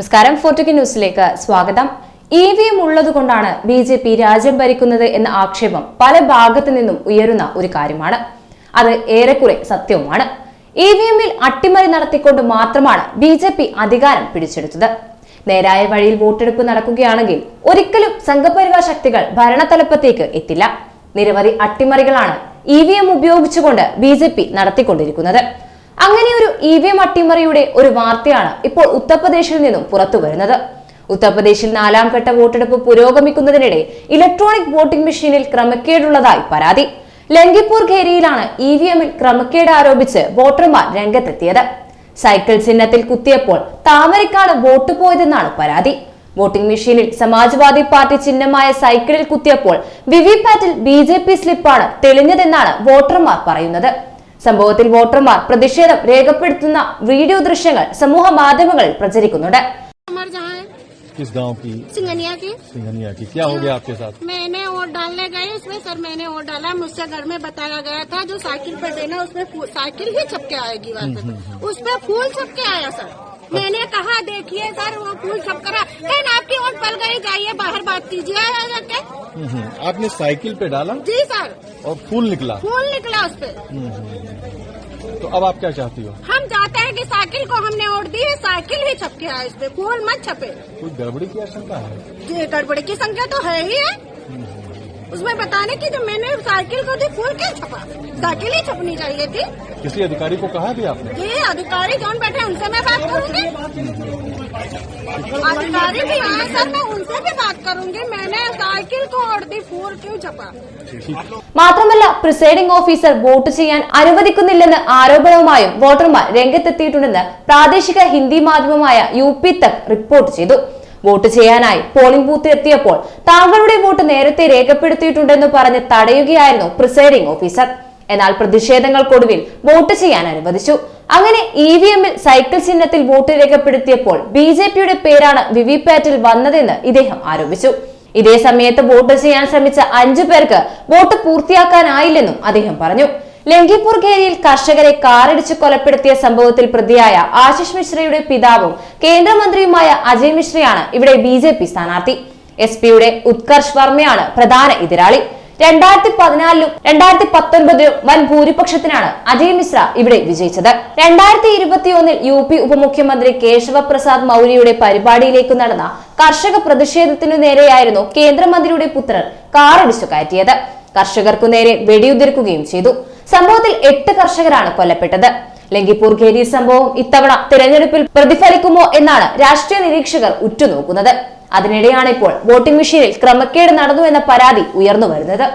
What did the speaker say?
നമസ്കാരം. ഫോർട്ടിക്ക് ന്യൂസിലേക്ക് സ്വാഗതം. ഇ വി എം ഉള്ളതുകൊണ്ടാണ് ബി ജെ പി രാജ്യം ഭരിക്കുന്നത് എന്ന ആക്ഷേപം പല ഭാഗത്തു നിന്നും ഉയരുന്ന ഒരു കാര്യമാണ്. അത് ഏറെക്കുറെ സത്യവുമാണ്. ഇ വി എമ്മിൽ അട്ടിമറി നടത്തിക്കൊണ്ട് മാത്രമാണ് ബി ജെ പി അധികാരം പിടിച്ചെടുത്തത്. നേരായ വഴിയിൽ വോട്ടെടുപ്പ് നടക്കുകയാണെങ്കിൽ ഒരിക്കലും സംഘപരിവാർ ശക്തികൾ ഭരണതലപ്പത്തേക്ക് എത്തില്ല. നിരവധി അട്ടിമറികളാണ് ഇ വി എം ഉപയോഗിച്ചുകൊണ്ട് ബി ജെ പി നടത്തിക്കൊണ്ടിരിക്കുന്നത്. അങ്ങനെ ഒരു ഇ വി എം അട്ടിമറിയുടെ ഒരു വാർത്തയാണ് ഇപ്പോൾ ഉത്തർപ്രദേശിൽ നിന്നും പുറത്തു വരുന്നത്. ഉത്തർപ്രദേശിൽ നാലാം ഘട്ട വോട്ടെടുപ്പ് പുരോഗമിക്കുന്നതിനിടെ ഇലക്ട്രോണിക് വോട്ടിംഗ് മെഷീനിൽ ക്രമക്കേടുള്ളതായി പരാതി. ലങ്കിപ്പൂർ ഖേരിയിലാണ് ഇ വി എമ്മിൽ ക്രമക്കേട് ആരോപിച്ച് വോട്ടർമാർ രംഗത്തെത്തിയത്. സൈക്കിൾ ചിഹ്നത്തിൽ കുത്തിയപ്പോൾ താമരക്കാണ് വോട്ട് പോയതെന്നാണ് പരാതി. വോട്ടിംഗ് മെഷീനിൽ സമാജ്വാദി പാർട്ടി ചിഹ്നമായ സൈക്കിളിൽ കുത്തിയപ്പോൾ വിവിപാറ്റിൽ ബി ജെ പി സ്ലിപ്പാണ് തെളിഞ്ഞതെന്നാണ് വോട്ടർമാർ പറയുന്നത്. സംഭവത്തിൽ വോട്ടർമാർ പ്രതിഷേധം രേഖപ്പെടുത്തുന്ന വീഡിയോ ദൃശ്യങ്ങൾ സമൂഹ മാധ്യമങ്ങളിൽ പ്രചരിക്കുന്നുണ്ട് हमार जहाँ है किस गांव की सिंगनिया की सिंघनिया की क्या हो गया आपके साथ मैंने वोट डालने गई उसमें सर मैंने वोट डाला मुझसे घर में बताया गया था जो साइकिल पे देना उसमें फूल- साइकिल ही छपके आएगी वापस उस पे फूल छपके आया सर मैंने कहा देखिए सर वो फूल छप पल गई जाइए बाहर बात कीजिए हम्म, आपने साइकिल पे डाला? जी सर। और फूल निकला? फूल निकला उस पे। तो अब आप क्या चाहती हो? हम चाहते हैं कि साइकिल को हमने ओढ़ दी है साइकिल ही छपके आए इस पे फूल मत छपे। कोई गड़बड़ी की आशंका है? ये गड़बड़ी की संख्या तो है ही है। उसमें बताने की जो मैंने साइकिल को दी फूल क्यों छपा? साइकिल ही छपनी चाहिए थी किसी अधिकारी को कहा भी आपने ये अधिकारी कौन बैठे हैं, उनसे मैं बात करूंगी अधिकारी भी आए सर मैं उनसे भी बात करूंगी मैंने साइकिल को और दी फूल क्यों छपा ठीक മാത്രമല്ല പ്രിസൈഡിംഗ് ഓഫീസർ വോട്ട് ചെയ്യാൻ അനുവദിക്കുന്നില്ലെന്ന് ആരോപണവുമായും വോട്ടർമാർ രംഗത്തെത്തിയിട്ടുണ്ടെന്ന് പ്രാദേശിക ഹിന്ദി മാധ്യമമായ യു പി തക് റിപ്പോർട്ട് ചെയ്തു വോട്ട് ചെയ്യാനായി പോളിംഗ് ബൂത്തിൽ എത്തിയപ്പോൾ താങ്കളുടെ വോട്ട് നേരത്തെ രേഖപ്പെടുത്തിയിട്ടുണ്ടെന്ന് പറഞ്ഞ് തടയുകയായിരുന്നു പ്രിസൈഡിംഗ് ഓഫീസർ എന്നാൽ പ്രതിഷേധങ്ങൾക്കൊടുവിൽ വോട്ട് ചെയ്യാൻ അനുവദിച്ചു. അങ്ങനെ ഇ വി എമ്മിൽ സൈക്കിൾ ചിഹ്നത്തിൽ വോട്ട് രേഖപ്പെടുത്തിയപ്പോൾ ബി ജെ പിയുടെ പേരാണ് വിവിപാറ്റിൽ വന്നതെന്ന് ഇദ്ദേഹം ആരോപിച്ചു. ഇതേ സമയത്ത് വോട്ട് ചെയ്യാൻ ശ്രമിച്ച അഞ്ചു പേർക്ക് വോട്ട് പൂർത്തിയാക്കാനായില്ലെന്നും അദ്ദേഹം പറഞ്ഞു. ലങ്കിപ്പൂർ ഖേരിയിൽ കർഷകരെ കാറിടിച്ച് കൊലപ്പെടുത്തിയ സംഭവത്തിൽ പ്രതിയായ ആശിഷ് മിശ്രയുടെ പിതാവും കേന്ദ്രമന്ത്രിയുമായ അജയ് മിശ്രയാണ് ഇവിടെ ബി സ്ഥാനാർത്ഥി. എസ് പിയുടെ ഉത്കർഷ് വർമ്മയാണ് പ്രധാന എതിരാളി. രണ്ടായിരത്തി പതിനാലിലും രണ്ടായിരത്തി പത്തൊൻപതിലും വൻ ഭൂരിപക്ഷത്തിനാണ് അജയ് മിശ്ര ഇവിടെ വിജയിച്ചത്. രണ്ടായിരത്തി ഇരുപത്തിയൊന്നിൽ യു പി ഉപമുഖ്യമന്ത്രി കേശവ പ്രസാദ് മൗര്യയുടെ പരിപാടിയിലേക്ക് നടന്ന കർഷക പ്രതിഷേധത്തിനു നേരെയായിരുന്നു കേന്ദ്രമന്ത്രിയുടെ പുത്രർ കാറടിച്ചു കയറ്റിയത്. കർഷകർക്കു നേരെ വെടിയുതിർക്കുകയും ചെയ്തു. സംഭവത്തിൽ എട്ട് കർഷകരാണ് കൊല്ലപ്പെട്ടത്. ലങ്കിപ്പൂർ ഖേരി സംഭവം ഇത്തവണ തിരഞ്ഞെടുപ്പിൽ പ്രതിഫലിക്കുമോ എന്നാണ് രാഷ്ട്രീയ നിരീക്ഷകർ ഉറ്റുനോക്കുന്നത്. അതിനിടെയാണ് ഇപ്പോൾ വോട്ടിംഗ് മെഷീനിൽ ക്രമക്കേട് നടന്നു എന്ന പരാതി ഉയർന്നു വരുന്നത്.